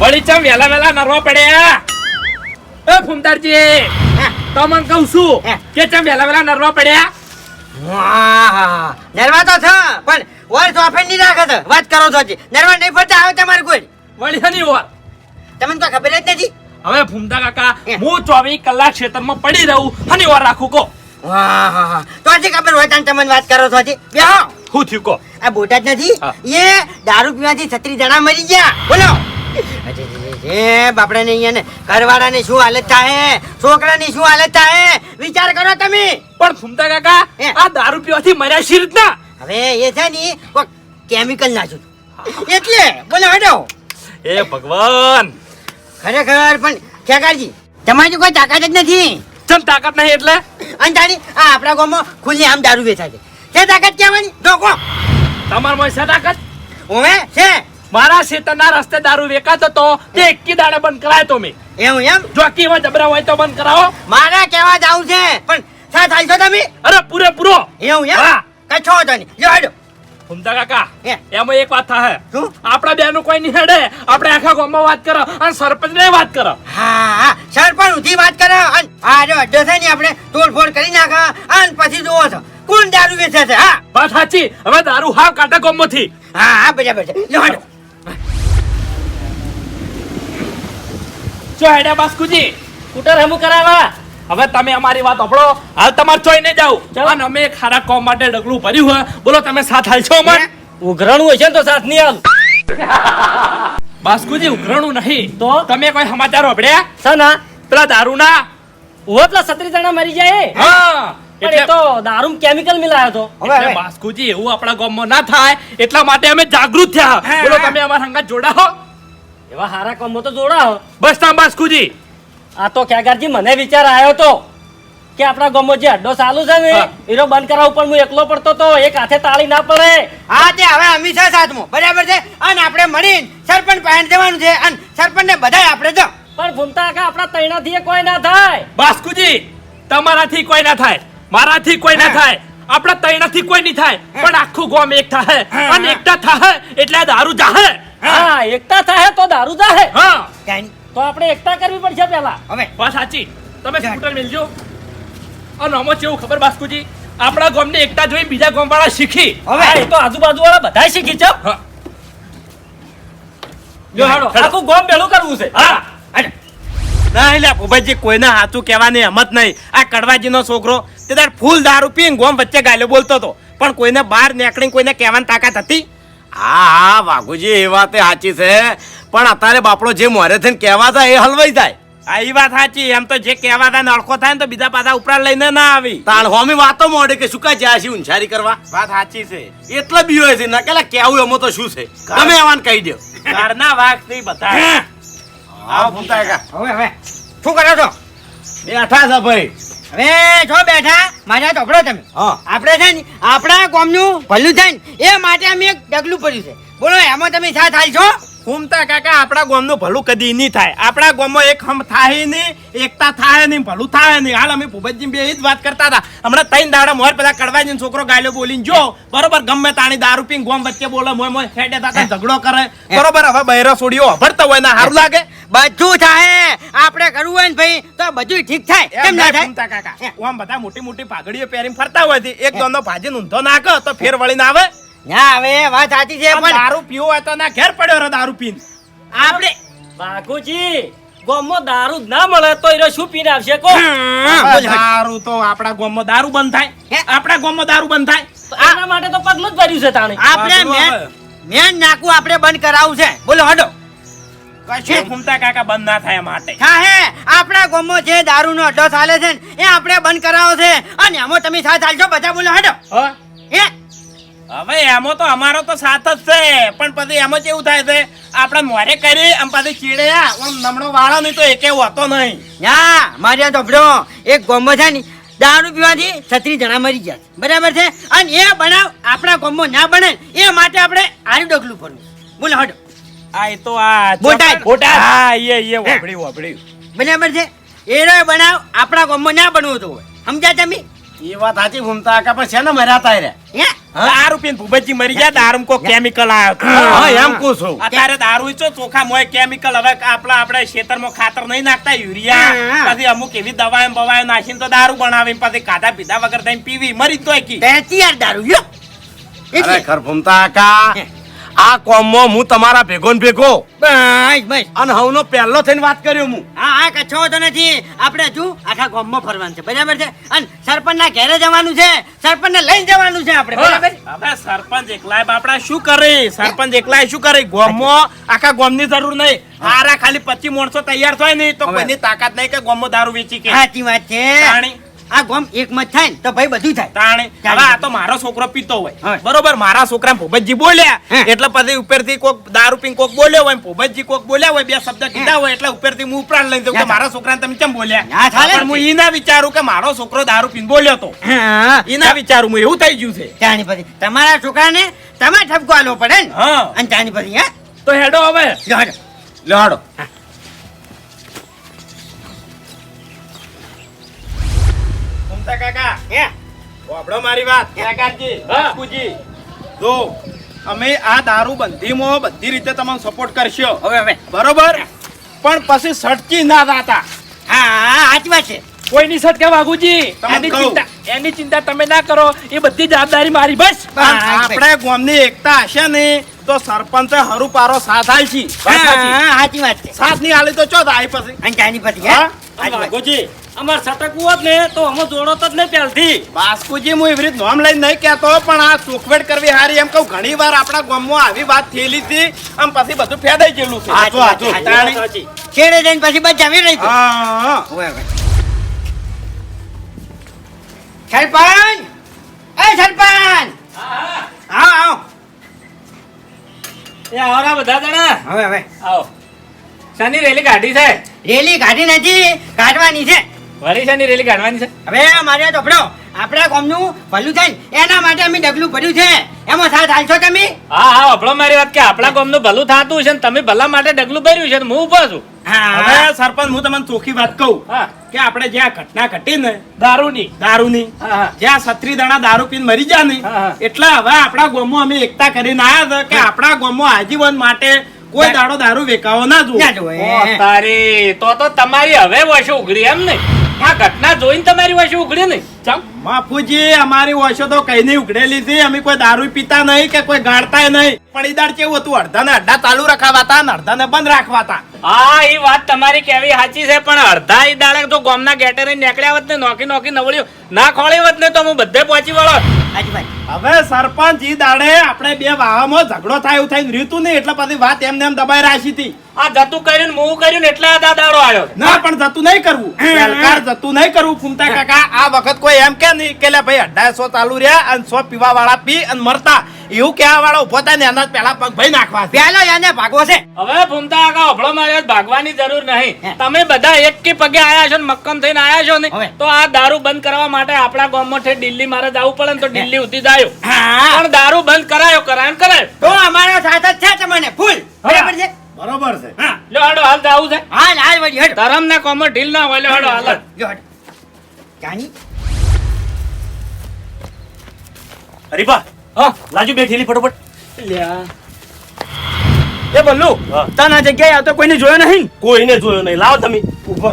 વળી ચમ વેલા વેલા નરવા પડ્યા એ ફૂમતારજી તમને કહું છું કે ચમ વેલા વેલા નરવા પડ્યા નરવા તો છે પણ ઓર સોફે નહીં રાખે છે. વાત કરો છો. નરવા નહીં ફરતા આવે તમારે કોઈ. વળી નહીં ઓર તમને તો ખબર જ નથી હવે ફૂમતા કાકા હું? ચોવીસ કલાક ક્ષેત્રમાં પડી રહું. અને ઓર રાખું કો તો આજે ખબર હોય તને તમને વાત કરો છો હજી. બેહો. હું થયું કો આ બોટાદ નથી. એ દારૂ પીવાથી છત્રી જણા મરી ગયા. બોલો. અજે, અજે, અજે, અહીંયા ને ઘરવાળાની શું હાલત થાય છોકરાની શું હાલત થાય વિચાર કરો તમે. પણ સુમતા કાકા આ દારૂ પીવાથી મર્યા શી રીતના? હવે એ છે ને કેમિકલ નાખ્યું છું એટલે બોલો હડો એ ભગવાન. ખરેખર પણ ખેકારજી તમારી કોઈ તાકાત જ નથી. ચમ તાકાત નહીં એટલે? અને તારી આ આપણા ગામમાં ખુલ્લી આમ દારૂ વેચાય છે. તે તાકાત કહેવાની? ડોકો મોય છે તાકાત? ઓવે છે. મારા ખેતરના રસ્તે દારૂ વેકાતો તો તે એકી દાડે બંધ કરાય તો મેં. એવું એમ? જોકી એવા જબરા હોય તો બંધ કરાવો. મારે કેવા જાવું છે? પણ શા થાય છો તમે? અરે પૂરેપૂરો એવું એમ? હા. કચ્છો હતો નહીં. લ્યો હેડો. ફૂમતા કાકા એમાં એક વાત થાય. શું? આપણા બેનું કોઈ નહીં હેડે. આપણે આખા ગામમાં વાત કરો અને સરપંચ ને વાત કરો. હા હા. સરપંચ ઉધી વાત કરો અને આ જો અડ્ડો છે ને આપણે તોડફોડ કરી નાખા અને પછી જોવો છો. કોણ દારૂ વેચે છે? હા. વાત સાચી. હવે દારૂ હાવ કાટા ગામમાંથી. હા હા બરાબર છે. જો હેડો. જો હેડે બાસ્કુજી સ્કૂટર હમું કરાવવા હવે તમે અમારી વાત સાંભળો હાલ તમારે ચોઈ ને જાવ ચાલો. અને અમે ખારા કોમ માટે ડગલું ભર્યું હોય. બોલો તમે સાથ હાલશો અમારે? ઉઘરાણું હોય છે તો સાથ નહીં હાલ બાસ્કુજી ઉઘરણું નહીં. તો? તમે કોઈ સમાચાર સાંભળ્યા સના પેલા દારૂના? ઊભો પેલા સત્રી જણા મરી જાય હા. એટલે તો દારૂ કેમિકલ મિલાયો તો હવે, બાસ્કુજી એવું આપણા ગામમાં ના થાય. એટલા માટે અમે જાગૃત થયા. બોલો તમે અમારા સંગાત જોડાઓ. એવા હારા કામો તો જોડાઓ. બસ તામ બાસ્કુજી આ તો ક્યાગારજી મને વિચાર આવ્યો તો કે આપણા ગામમાં જે અડ્ડો ચાલુ છે ને એનો બંધ કરાવવું પણ હું એકલો પડતો તો એક હાથે તાળી ના પડે. હા તે હવે અમી છે સાથમાં બરાબર છે? અને આપણે મળીને સરપંચ પહેણ દેવાનું છે અને સરપંચને બધાય આપણે જો. પણ ભૂમતા કાકા આપણા તૈણાથી કોઈ ના થાય. બાસ્કુજી તમારાથી કોઈ ના થાય. મારાથી કોઈ ના થાય. આપણા તૈણાથી કોઈ નહીં થાય. પણ આખું ગામ એક થાય અને. એકતા થાય એટલે દારૂ જાહે. હા એકતા થાય તો દારૂ જાહે. હા. કાંઈ તો આપણે એકતા કરવી પડશે પહેલા. હવે. બસ સાચી. તમે સ્કૂટર મેલજો. અને આમાં કેવું ખબર બાસ્કુજી? આપણા ગામને એકતા જોઈ બીજા ગામવાળા શીખી. હવે. એ તો આજુબાજુ વાળા બધા શીખી છે જો હાડો આખું ગામ ભેળું કરવું છે. હા. ના એટલે ભૂપતજી કોઈને સાચું કહેવાની હિંમત નહીં. આ કડવાજીનો છોકરો તે તાર ફૂલ દારૂ પીને ગોમ વચ્ચે ગાલ્યો બોલતો હતો. પણ કોઈને બહાર નીકળીને કોઈને કહેવાની તાકાત હતી? હા હા વાઘુજી એ વાત એ સાચી છે. પણ અત્યારે બાપડો જે મોરે થઈને કહેવા થાય એ હલવાઈ જાય. આ એ વાત સાચી. એમ તો જે કહેવા થાય નળખો થાય ને તો બીજા પાછા ઉપરા લઈને ના આવી. તાણ હોમી વાતો મોડે કે શું કાંઈ જ્યાં છે ઉંછારી કરવા? વાત સાચી છે. એટલે બી હોય છે. ના કેલા કેવું એમાં તો શું છે? તમે એવાને કહી દો ઘરના વાઘથી બધા. હા? ભૂમતા હવે હવે. શું કરો છો? બેઠા છે ભાઈ. હવે જો બેઠા મારા ચોપડો તમે. આપણે છે ને આપણા ગામનું ભલું થાય ને એ માટે અમે એક ડગલું પડ્યું છે. બોલો એમાં તમે સાથ હાલ છો? ઘૂમતા કાકા આપણા ગામનું ભલું કદી નહીં થાય. આપણા ગામમાં એક હમ થાય નહીં એકતા થાય નહીં ભલું થાય નહીં. હાલ અમે ભૂપતજી બે જ વાત કરતા હતા. હમણાં ત્રણ દાડા મોર પેલા કડવાજી છોકરો ગાયલો બોલીને જો બરોબર ગમે તાણી દારૂ પીને ગોમ વચ્ચે બોલે મોય મોય ખેડે તાતા ઝઘડો કરે. બરોબર હવે બૈરા છોડીઓ ભરતા હોય ને સારું લાગે? બધું થાય. આપણે કરવું હોય ને ભાઈ તો બધું ઠીક થાય. કેમ ના થાય? કાકા. ઓમ બધા મોટી મોટી પાઘડીઓ પહેરીને ફરતા હોય છે એક દોનો ભાજી ઊંધો નાખો તો ફેર વળીને આવે. ના હવે વાત સાચી છે પણ દારૂ પીવો હોય તો ના ઘેર પડ્યો રે દારૂ પીને. આપણે બાઘુજી ગોમો દારૂ ના મળે તો એને શું પીને આવશે કો. દારૂ તો આપણા ગોમો દારૂ બંધ થાય આપણા ગોમો દારૂ બંધ થાય આના માટે તો પગલું જ ભર્યું છે તાણે. આપણે મેન નાકું આપણે બંધ કરાવવું છે. બોલો હડો. કશું ઘૂમતા કાકા બંધ ના થાય માટે. હા હે? આપણા ગામમાં જે દારૂનો અડ્ડો ચાલે છે ને એ આપણે બંધ કરાવો છે. અને એમાં તમે સાથ હાલશો બધા બોલો હડો. હા? હવે એમાં તો અમારો તો સાથ જ છે. પણ પછી એમાં કેવું થાય છે? આપણે મોરે કરી આમ પાછી ચીડે આમ નમણો વાળો નહીં તો એકે હોતો નહીં. ના મારે ભડો એક ગામમાં છે ને દારૂ પીવાથી છત્રી જણા મરી ગયા બરાબર છે? અને એ બનાવ આપણા ગામમાં ના બને એ માટે આપણે આરું ડગલું ભરવું. બોલો હડો. આ એ તો આ બોટાદ. બોટાદ. હા એ એ વાપડ્યું વાપડ્યું બરાબર છે એનો બનાવ આપણા ગામમાં ના બનવો તો સમજ્યા તમે? એ વાત સાચી ઘૂમતા કાકા પણ છે ને મર્યા તા રે દારૂ પીને ભૂપતજી મરી ગયા દારૂ કોઈ કેમિકલ આવ્યો હા એમ કહું છું. અત્યારે દારૂ છો ચોખા મોય કેમિકલ હવે આપણા આપણે ખેતરમાં ખાતર નહીં નાખતા યુરિયા. પછી અમુક એવી દવાઓ બવાઓ નાખીને તો દારૂ બનાવી પછી ખાધા પીધા વગર થઈને પીવી મરી તો તોય કી. દારૂ અરે ખર ઘૂમતા કાકા આ કોમમાં હું તમારા ભેગો ને ભેગો. બસ બસ. અને હવનો પહેલો થઈને વાત કર્યો હું. હા હા કચ્છો તો નથી. આપણે હજુ આખા ગામમાં ફરવાનું છે. બરાબર છે? અને સરપંચના ઘેરે જવાનું છે. સરપંચને લઈને જવાનું છે આપણે. બરાબર? હવે સરપંચ એકલાય બાપડા શું કરે? સરપંચ એકલાય શું કરે? ગોમમાં આખા ગોમની જરૂર નહીં. હારા ખાલી પચીસ માણસો તૈયાર થાય નહીં તો. કોઈની તાકાત નહીં કે ગોમમાં દારૂ વેચી કે. સાચી વાત છે. આ ગોમ એક મત થાય ને તો ભાઈ બધું થાય. તાણે. હવે આ તો મારો છોકરો પીતો હોય. બરોબર? મારા છોકરા ભોબતજી બોલ્યા. એટલે પછી ઉપરથી કોક દારૂ પીને કોક બોલ્યો હોય ભોબતજી કોક બોલ્યા હોય બે શબ્દ કીધા હોય એટલે ઉપરથી હું ઉપરાણ લઈ દઉં કે મારા છોકરાને તમે કેમ બોલ્યા? હું ઈ વિચારું કે મારો છોકરો દારૂ પીને બોલ્યો તો. એના વિચારું હું એવું થઈ ગયું છે. ત્યાંની પછી તમારા છોકરાને તમે ઠપકો આલવો પડે ને. અને ત્યાંની પછી હા? તો હેડો હવે. લ્યો હાડો. મમતા કાકા? હે? વાપડો મારી વાત. કાકાજી? બાપુજી. જો અમે આ દારૂ બંધીમાં બધી રીતે તમને સપોર્ટ કરશો. હવે હવે. બરોબર? પણ પછી સટકી ના દાતા હા સાચી વાત છે. કોઈની સટકે વાઘુજી? એની ચિંતા એની ચિંતા તમે ના કરો. એ બધી જવાબદારી મારી બસ. આપણે ગામની એકતા હશે ને તો સરપંચ હરુ પારો સાથ આલશી છે સાચી. વાત છે. સાથ નહીં આલી તો ચો આવી પછી? અહીં ત્યાંની પછી હા? વાઘોજી અમાર સટકવું હોત ને તો અમે જોડો જ નહીં પહેલથી બાસ્કુજી હું એવી રીત નોમ લઈને નહીં કહેતો પણ આ ચોખવેટ કરવી હારી એમ કહું ઘણી વાર આપણા ગામમાં આવી વાત થયેલી હતી આમ પછી બધું ફેદાઈ ગયેલું છે. સાચું. તાણી. છેડે જઈને પછી બચાવી રહી હા સરપંચ! એ સરપંચ! હા આવો. એ આવરા બધા જણા. હવે હવે. આવો. શાની રેલી કાઢી છે? રેલી કાઢી નથી કાઢવાની છે. વળી રેલી કાઢવાની છે? હવે મારે ચોપડો આપણા કોમનું ભલું થાય એના માટે અમે ડગલું ભર્યું છે. એમાં સાથ હાલશો તમે? હા હા અભળો મારી વાત કે આપણા કોમનું ભલું થતું છે ને તમે ભલા માટે ડગલું ભર્યું છે ને હું ઊભો છું. હવે સરપંચ હું તમને ચોખ્ખી વાત કહું કે આપણે જે આ ઘટના ઘટી ને દારૂની. દારૂની હા હા. જ્યાં સત્રી દાણા દારૂ પીને મરી જા ને. એટલે હવે આપણા ગોમો અમે એકતા કરીને આવ્યા કે આપણા ગોમો આજીવન માટે કોઈ દાડો દારૂ વેકાવો ના જોઈએ. તારી તો તો તમારી હવે વશો ઉઘડી એમ ને? આ ઘટના જોઈને તમારી વશો ઉઘડી ને ચાલ. બાપુજી અમારી ઓછો તો કઈ નહીં ઉઘડેલી અમે કોઈ દારૂ પીતા નહીં કે કોઈ ગાળતા નહીં. પણ ઈ દાડ કેવું હતું? અડધાને અડધા ચાલુ રખાવાતા ને અડધાને બંધ રાખવાતા. હા એ વાત તમારી કેવી સાચી છે પણ અડધા ઈ દાડે ગોમના ગામના ગેટરે નીકળ્યા હોત ને નોકી નોકી નવળ્યું. ના ખોળી હોત ને તો હું બધે પહોંચી વળો. હવે સરપંચ ઈ દાડે આપણે બે વાહમાં ઝઘડો થાય એવું થઈને રહ્યું નહીં એટલે પછી વાત એમને એમ દબાઈ રાખી હતી. આ જતું કર્યું ને કર્યું એટલે આ દાદાડો આવ્યો ના પણ જતું નહીં કરવું. બેલકાર જતું નહીં કરવું. ફૂમતા કાકા આ વખત કોઈ એમ કે નહીં કે લે ભાઈ અઢારસો ચાલુ રહ્યા અને સો પીવા વાળા પી અને મરતા. એવું કેવા વાળા ઊભો થાય ને એના પેલા પગ ભાઈ નાખવા પેલો એને ભાગવો છે. હવે ફૂમતા કાકા અભળો મારે ભાગવાની જરૂર નહીં. તમે બધા એક કે પગે આયા છો ને મક્કમ થઈને આયા છો ને તો આ દારૂ બંધ કરવા માટે આપણા ગામમાં થી દિલ્હી મારે જવું પડે ને તો દિલ્હી ઉતી જાયો. હા. પણ દારૂ બંધ કરાયો કરાયો કરાયો. તો અમારો સાથ જ છે તમને ફૂલ. બરાબર છે? બરોબર છે. હા લ્યો હાડો હાલ આવું છે. હાલ હાલ વળી હેડ. ધરમ ના કોમર ઢીલ ના હોય લ્યો હાડો હાલ જો લ્યો હેડ. જાની હરીફા હા. લાજુ બે થેલી ફટોફટ. લ્યા. એ બલ્લુ. તને જગ્યાએ આવતો કોઈને જોયો નહીં? કોઈને જોયો નહીં. લાવો તમે. ઊભો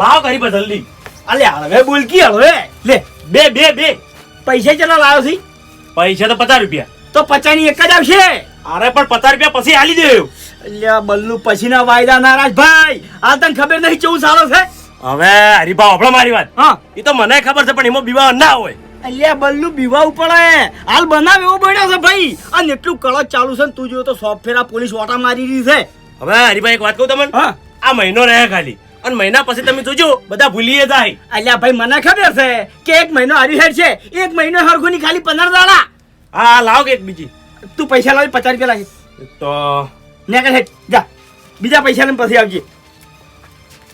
લાવો પર જલ્દી. અલે હળવે બોલકી હળવે લે બે બે બે. પૈસા ચલા લાવ્યો છે? પૈસા તો પચાસ રૂપિયા. તો પચાની એક જ આવશે? અરે પણ પચાસ રૂપિયા પછી આલી દેવ. અલ્યા બલ્લુ પછીના વાયદા નારાજ ભાઈ. આ તને ખબર નહીં કેવું સારો છે? હવે હરીફા આપણો મારી વાત. હા. એ તો મને ખબર છે પણ એમાં બીવા ના હોય. અલ્યા બલ્લુ બીવા પડે હાલ બનાવ એવો બન્યો છે ભાઈ. અને એટલું કળક ચાલુ છે ને તું જોયો તો સોફ્ટવેર આ પોલીસ ઓટા મારી રહી છે. હવે હરીફા એક વાત કહું તમને? હા. આ મહિનો રહે ખાલી. અને મહિના પછી તમે જોજો બધા ભૂલીએ જાય અલ્યા ભાઈ મને ખબર છે કે એક મહિનો હારી હેડ છે એક મહિનો હરખુની ખાલી પંદર દાડા હા લાવો કે એક બીજી તું પૈસા લાવી પચાસ રૂપિયા લાવી તો નેકર હેડ જા બીજા પૈસા લઈને પછી આવજે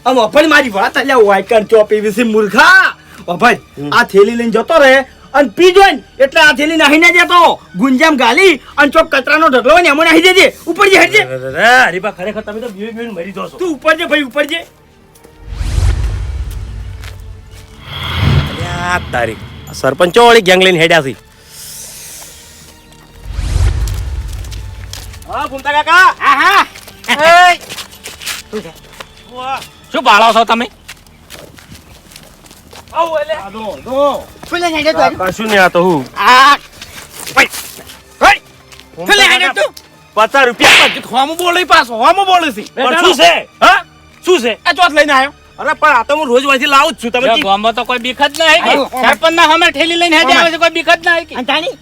આમ અફડ મારી વાત અલ્યા વાયકર ચોપી પીવીસી મૂર્ખા ઓ આ થેલી લઈને જતો રહે અને પી જોઈ ને એટલે આ થેલી નાહી ના જતો ગુંજામ ગાલી અને ચોક કચરાનો ઢગલો ને એમાં નાહી દેજે ઉપર જે હેડજે હરીબા ખરેખર તમે તો બીવી બીવીને મરી જશો તું ઉપર જે ભાઈ ઉપર જે અલ્યા તારી સરપંચો વાળી ગેંગ લઈને હેડ્યા છે. હા ઘૂમતા કાકા? હા હા. શું છે? ભાળો છો તમે? શું લઈને હેડે કશું નહીં આ તો હું. આ ઓય! ઓય! શું લઈને હેડે તું? પચાસ રૂપિયા. હોમું બોલે પાછો હોમું બોલે છે. શું છે? હા? શું છે? આ ચોથ લઈને આવ્યો. અરે પણ આ તો હું રોજ વાંચી લાવું જ છું. તમે ગામમાં તો કોઈ બીખત ના હે કે? આવું. સરપંચના સામે ઠેલી લઈને હેડે આવે. છે કોઈ બીખત ના હે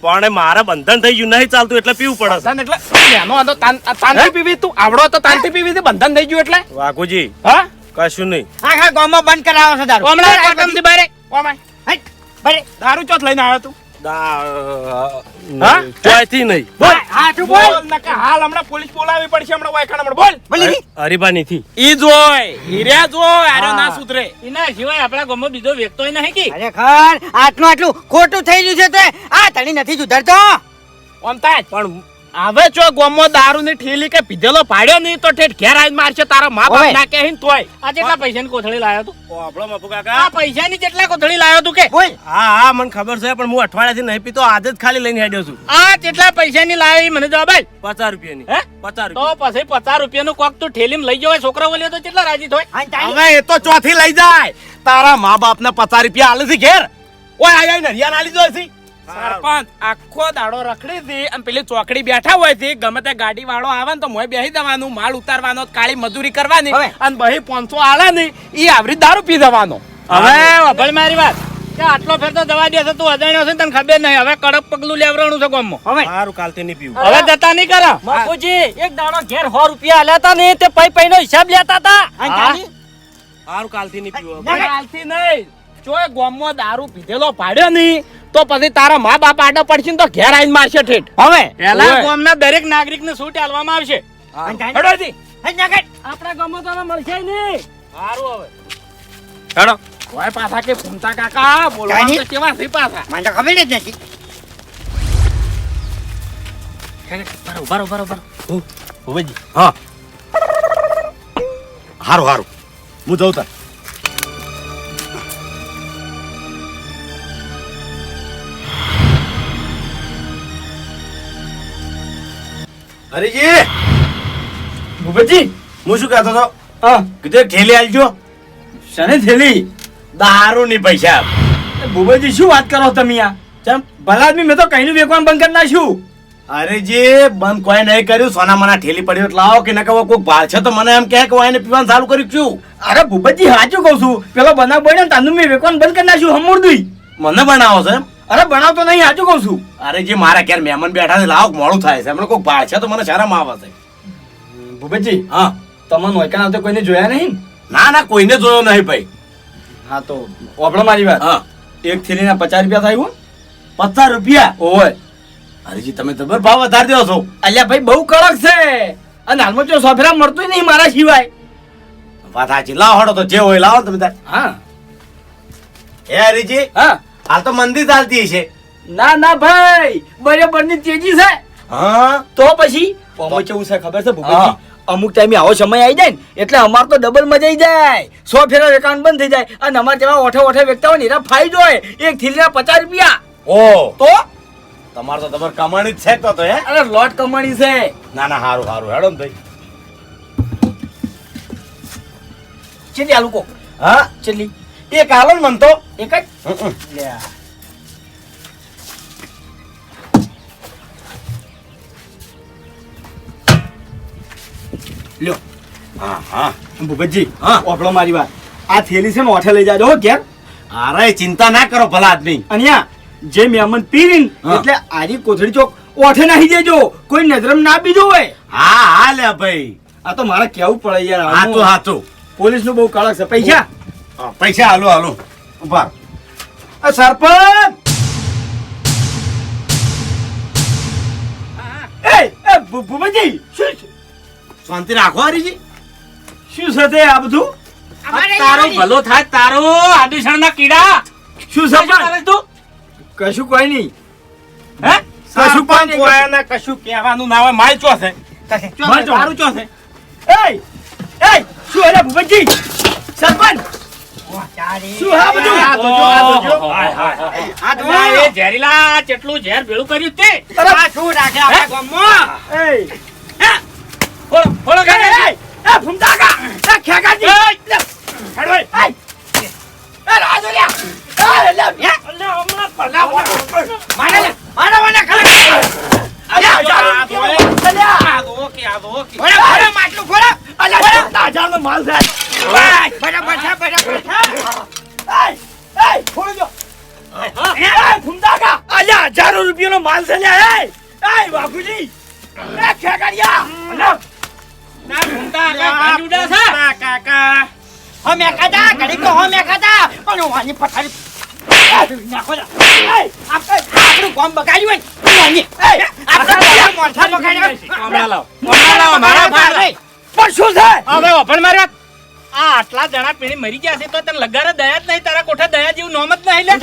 પણ મારા બંધન થઈ ગયું નહીં ચાલતું એટલે પીવું પડે છે. એટલે એનો આ તો તાન- આ પીવી તું આવડો તો તાનથી પીવી બંધન થઈ ગયું એટલે? વાઘુજી હા? કશું નહીં. આખા ગામમાં બંધ કરાવો છે દારૂ. હમણાં કોટમથી બારે. ઓમાય. હટ, બારે. દારૂ ચોથ લઈને આવ્યો તું. ખોટું થઈ ગયું છે તે. આ તણી નથી સુધરતો. ઓમ પણ હવે જો ગોમો દારૂ ની ઠેલી કે પીધેલો પાડ્યો નહીં તો ઠેઠ ઘેર આવીને મારશે. તારા મા બાપ. ના કહે ને તોય. આ પૈસા ની કોથળી લાવ્યો તું? આપણો મફુ આ પૈસા ની કેટલા કોથળી લાવ્યો તું કે? હા હા મને ખબર છે પણ હું અઠવાડિયાથી નહીં પીતો આજે જ ખાલી લઈને હેડ્યો છું. આ કેટલા પૈસાની લાવી મને જવાબ આપ પચાસ રૂપિયાની. હે? પચાસ તો રૂપિયા. પછી પચાસ રૂપિયાનું કોક તું ઠેલી લઈ જવાય છોકરા બોલ્યો તો કેટલા રાજી થાય? હવે એ તો ચોથી લઈ જાય. તારા મા બાપ ને પચાસ રૂપિયા આલે છે ઘેર. ઓય આઈ આઈ નરિયા નાલી જોઈ છે સરપંચ આખો દાડો રખડી હતી અને પેલી ચોકડી બેઠા હોય છે ગમે તે ગાડી વાળો આવે ને તો મોય બેસી દેવાનું માલ ઉતારવાનો કાળી મજૂરી કરવાની અને બહી પાંચસો આલે ને ઈ આવરી દારૂ પી દેવાનો હવે વભળ મારી વાત. કે આટલો ફેર તો દવા દેશે તું અજાણ્યો છે તને ખબર નહીં. હવે કડક પગલું લેવરાણું છે ગામમાં. હવે. સારું કાલથી નહીં પીવું. હવે જતા નહીં કરા. બાપુજી એક દાડો ઘેર સો રૂપિયા લેતા ને તે પૈ પૈ નો હિસાબ લેતા હતા? સારું કાલથી નહીં પીવું. કાલથી નહીં. જો એ દારૂ પીધેલો પાડ્યો નહીં તો પછી તારા મા બાપ આડો પડશે તો ઘેર આવીને મારશે ઠેઠ. હવે? પેલા ગામના દરેક નાગરિકને છૂટ આલવામાં આવશે. આપણા ગામમાં તો મળશે નહીં. સારું હવે. હેડો. કોઈ પાછા કે ફૂમતા કાકા બોલવા કેવા છે પાછા? મને તો ખબર જ નથી. હા. હારું હારું. હું જઉં તાર. હરીજી! ભૂપતજી હું શું કહેતો હતો? હા. કીધું ઠેલી આલજો. શને થેલી? દારૂ ની પૈસા ભૂપતજી શું વાત કરો તમે આ? ચમ ભલા આદમી મેં તો કઈનું વેકવાનું બંધ કરી નાખ્યું. અરે જે બંધ કોઈ નહીં કર્યું. સોના મના ઠેલી પડ્યો એટલે લાવો કે નકર કોઈ ભાર છે તો મને એમ કહે કે એને પીવાનું ચાલુ કર્યું છું. અરે ભૂપતજી સાચું કહું છું. પેલો બનાવ બન્યો ને તાનું મેં વેકવાનું બંધ કરી નાખ્યું હમુરદુઈ. મને બનાવો છે એમ? અરે બનાવતો નહીં આજુ કહું છું. અરે જે મારા ઘેર મહેમાન બેઠા છે લાવો મોડું થાય છે. એમને કોઈ ભાળ છે તો મને શરમ આવે છે. ભૂપેશજી હા. તમને નોયકા આવતે કોઈને જોયા નહીં? ના ના કોઈને જોયો નહીં ભાઈ. હા તો ઓપડો મારી વાત. હા. એક થેલીના પચાસ રૂપિયા થાય હું પચાસ રૂપિયા? ઓય અરેજી તમે તો ભાવ વધારી દો છો. અલ્યા ભાઈ બહુ કડક છે. અને હાલમાં જો સોફેરા મળતું નહીં મારા સિવાય. વાત સાચી. લાવો હડો તો જે હોય લાવો તમે હા. હે હરીજી. હા. હાલ તો મંદી ચાલતી છે ના ના ભાઈ બરાબરની તેજી છે. હા? તો પછી પહોંચવું કેવું છે ખબર છે હા. અમુક ટાઈમે આવો સમય આવી જાય ને એટલે અમાર તો ડબલ મજા આવી જાય. સો ફેરા એકાઉન્ટ બંધ થઈ જાય. અને અમારે જેવા ઓઠે ઓઠે વેચતા હોય ને એના ફાયદો હોય એક થીલીના પચાસ રૂપિયા. ઓ. તો? તમારે તો તમારે કમાણી જ છે તો તો હે? અરે લોટ કમાણી છે. ના ના હારું હારું. હેડો ને ભાઈ. ચેલી આલુ કો હા? ચેલી. એક હાલો ને મન તો. એક જ? આ. લ્યો. હા હા. ભૂપતજી હા. ઓપડો મારી વાત. આ થેલી છે ને ઓઠે લઈ જાજો હો ઘેર. અરે ચિંતા ના કરો ભલા આદમી. અહીંયા જે મેમન પીરીન હા. એટલે આજી કોથળી ચોક ઓઠે નાખી દેજો. કોઈ નજરમ ના બીજો હોય. હા હા લે ભાઈ. આ તો મારે કેવું પડે યાર હાચું હાચું પોલીસનું બહુ કડક છે. પૈસા? પૈસા હાલો હાલો. ઊભા. સરપંચ! એ એ ભૂ- ભૂપતજી શું શાંતિ રાખો હરીજી. શું સાથે આ બધું? તારો ભલો થાય તારો આદિશણ ના કીડા. શું સરપંચ તું? કશું કોઈ નહીં. હે? કશું પણ કોઈ ને કશું કહેવાનું ના હોય માય ચો છે માય મારું ચો છે એય એય શું અરે ભૂપતજી? સરપંચ! ઝેરીલા કેટલું ઝેર ભેળું કર્યું તે શું રાખે આપણા ગામમાં? ફોડો, ફોડો કાકા. એ ભૂમતાકા, એ ખેગાજી. લે, હેડો, એ રાજુ લ્યા. એ, લે, હે? અલે, હમણાં ભલા વાળો. મારે લે, મારે મને ખબર અલ્યા, આ તો, અલ્યા, આ તો ઓકે, આ તો ઓકે. ફોડો, ફોડો, માટલું ફોડો. અલ્યા, પચાસ માલ છે. બસ, બરાબર છે, બરાબર છે. ફોડી દો. એય, ભૂમતાકા, અલ્યા, હજારો રૂપિયાનો માલ છે લ્યા, એય. એય, બાપુજી. એ. અલ્યા, ના, ઘૂમતા આખા પાંજુડા છે. કાકા. હો મેં ખાધા, ઘડીક તો હો મેં ખાધા. પણ આની પથારી નાખો જા. આપણું ગામ બગાડ્યું હોય. આપણે મોરચા બગાડ્યા. ભાઈ. પણ શું છે હવે ઓફણ માર્યા આ આટલા જણા પીણી મરી ગયા છે તો તને લગારે દયા જ નહીં તારા કોઠા દયા જેવું નોમ જ નહીં લે.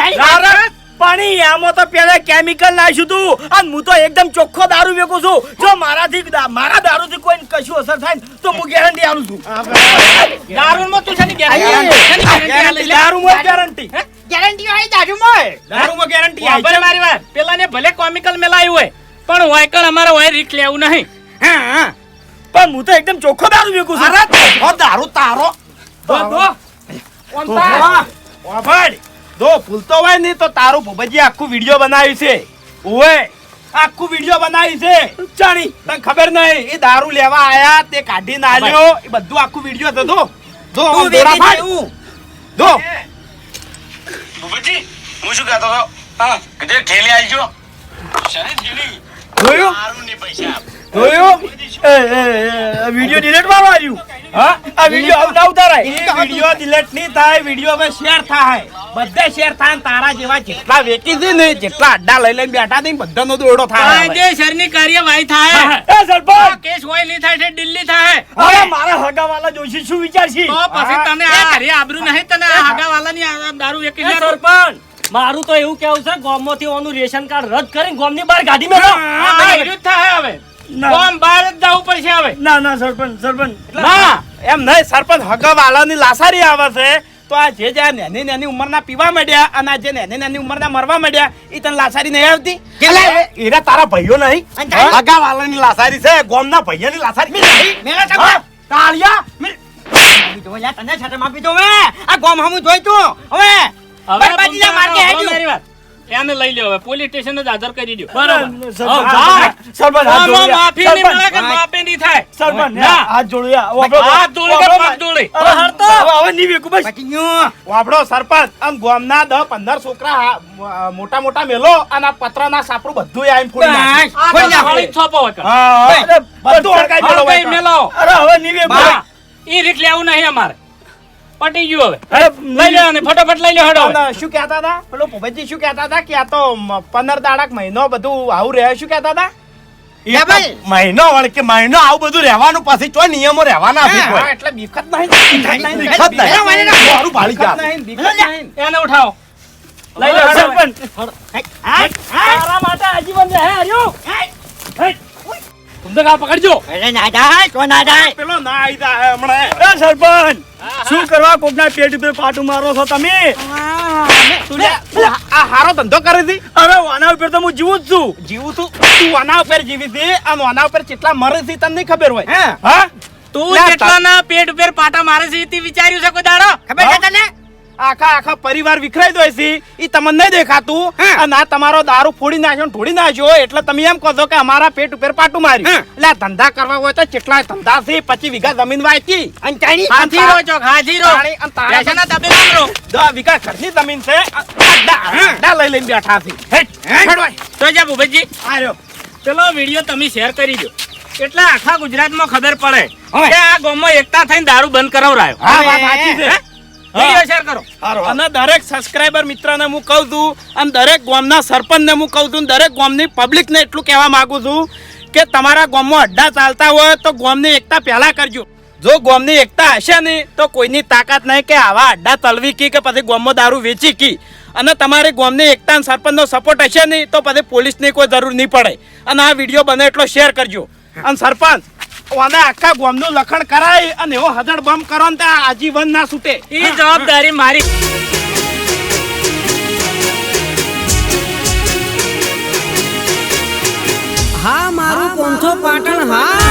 પાણી આમાં તો પેલા કેમિકલ નાખ્યું તું. અને હું તો એકદમ ચોખ્ખો દારૂ વેચું છું. જો મારાથી મારા દારૂથી કોઈ કશું અસર થાય તો હું ગેરંટી આલું છું. દારૂમાં તું છે ને ગેરંટી? દારૂમાં ગેરંટી ગેરંટી વાળી દારૂમાં. દારૂમાં ગેરંટી આવી મારી વાત. પેલાને ભલે કોમિકલ મેલાયું હોય પણ વાયકણ અમારે હોય રીક લેવું નહીં. હા, હા. પણ હું તો એકદમ ચોખ્ખો દારૂ વેચું છું. અરે દારૂ તારો. દો, ભૂલતો હોય નહીં તો તારું ભૂપતજી આખું વીડિયો બનાવ્યું છે. ઓએ આખું વીડિયો બનાવ્યું છે. જાણી તને ખબર નહીં એ દારૂ લેવા આયા તે કાઢી નાલ્યો એ બધું આખું વીડિયો હતો. દો દો દોરા ફાડ. દો ભૂપતજી હું શું કહેતો હતો? હા. જે ઠેલી આવજો શરીર ઠેલી જોયું દારૂની પૈસા જોયું? વીડિયો ડિલીટ મારવા આવ્યું હા? આ વીડિયો આવતા ના ઉતારાય વીડિયો ડિલીટ નહીં થાય વીડિયો હવે શેર થાય. બધે શેર થાય તારા જેવા જેટલા વેચી છે ને જેટલા અડ્ડા લઈ લઈને બેઠા છે ને બધાનો દોડો થાય હવે. કાયદેસરની કાર્યવાહી થાય. એ સરપંચ! કેસ હોય નહીં થાય છે દિલ્હી થાય. હવે મારા હગાવાલા જોશી શું વિચારશી? તો પછી તને આ હારી આબરૂ નહીં તને હાગાવાલાની દારૂ એ સરપંચ! મારું તો એવું કેવું છે ગોમમાંથી ઓનું રેશન કાર્ડ રદ કરીને ગામની બહાર ગાડી મેલો થાય હવે. ના. બહાર જ જવું પડશે હવે ના ના સરપંચ સરપંચ ના એમ નહીં સરપંચ હગાવાલાની લાસારી આવે છે તો આ જે જે નાની નાની ઉંમરના પીવા માંડ્યા અને આ જે નાની નાની ઉંમરના મરવા માંડ્યા એ તને લાસારી નહીં આવતી કેટલા? એરા તારા ભાઈઓ નહીં તારી? લાસારી છે ગોમના ભાઈઓની લાસારી મેલો છે, તાળિયા તને છાટમ આપી દો હવે. આ ગોમ હમું જોઈ તું. હવે હવે બરબાદીના માર્ગે હેડ્યું. એને લઈ લ્યો હવે પોલીસ સ્ટેશન જ હાજર કરી દો સરપંચ, સરપંચ, હાથ જોડ્યા. માફી નહીં મળે કે માફી નહીં થાય સરપંચ, હાથ જોડ્યા. હાથ જોડી કે પગ જોડી? હરતો. હવે- નહીં વેકું, બસ. પતી સરપંચ આમ ગામના દસ પંદર છોકરા મોટા મોટા મેલો અને આ પતરાના સાપરું બધું આમ ફોડી નાખે. ફોડી નાખો. હળી છોપો હા, હા, બધું હળગાઈ મેલો. અરે હવે નહીં વેકું. ઈ રીત લેવું નહીં અમારે પટી ગયું હવે. લઈ લે અને ફટાફટ લઈ લે હડો શું કહેતા હતા? પેલો ભૂપતજી શું કહેતા હતા કે આ તો પંદર દાડાક મહિનો બધું આવું રહે શું કહેતા હતા? મહિનો વળ કે મહિનો આવું બધું રહેવાનું પછી ચો નિયમો રહેવાના છે એટલે બીક નહીં બીક નહીં. મારું ભાળી જ. એને ઉઠાવો. લઈ લે હડો. હા. તારા માટે આજીવન રહે હર્યું. તમને કાં પકડજો. અરે ના જાય, તો ના જાય. પેલો ના આવી જાય હમણાં. એ સરપંચ શું કરવા કોકના પેટ ઉપર પાટું મારો છો તમે? આ હારો ધંધો કરે છે? હવે આના ઉપર તો હું જીવું જ છું. જીવું છું. તું આના ઉપર જીવી છે અને આના ઉપર કેટલા મરે છે તને ખબર હોય. હા. હા? તું લે, પેટ ઉપર પાટા મારે છે વિચાર્યું છે કોઈ દાડો? ખબર છે તને? આખા આખા પરિવાર વિખરાઈ દો છે એ તમને નહીં દેખાતું અને આ તમારો દારૂ ફોડી નાખ્યો ને ઢોળી નાખ્યો એટલે તમે એમ કહો છો કે અમારા પેટ ઉપર પાટું માર્યું. એટલે ધંધા કરવા હોય તો કેટલા ધંધા છે. પછી વીઘા જમીન વાંચી અને તારી? હાજી રો છો હાજી રો અને તારા પેશાના તબેલામાં દો વીઘા ઘરની જમીન છે. ડા લઈ લઈને બેઠા છે. હેટ. તો જા ભૂપતજી. આ ચલો વીડિયો તમે શેર કરી દો. એટલે આખા ગુજરાતમાં ખબર પડે કે આ ગામમાં એકતા થઈને દારૂ બંધ કરાવરાયો. હા વાત સાચી છે. વીડિયો શેર કરો. અને દરેક સબસ્ક્રાઇબર મિત્રને હું કહું છું અને દરેક ગામના સરપંચને હું કહું છું દરેક ગામની પબ્લિકને એટલું કહેવા માંગુ છું કે તમારા ગામમાં અડ્ડા ચાલતા હોય તો ગામની એકતા પહેલા કરજો. જો ગામની એકતા હશે નહીં તો કોઈની તાકાત નહીં કે આવા અડ્ડા તલવી કી કે પછી ગામમાં દારૂ વેચી કી. અને તમારી ગામની એકતા અને સરપંચનો સપોર્ટ હશે નહીં તો પછી પોલીસની કોઈ જરૂર નહીં પડે. અને આ વીડિયો બને એટલો શેર કરજો. અને સરપંચ ઓને આખા ગામનું લખણ કરાય અને એવો હદડ બમ કરો ને ત્યાં આજીવન ના છૂટે. એ જવાબદારી મારી. હા મારું પોંથો પાટણ હા.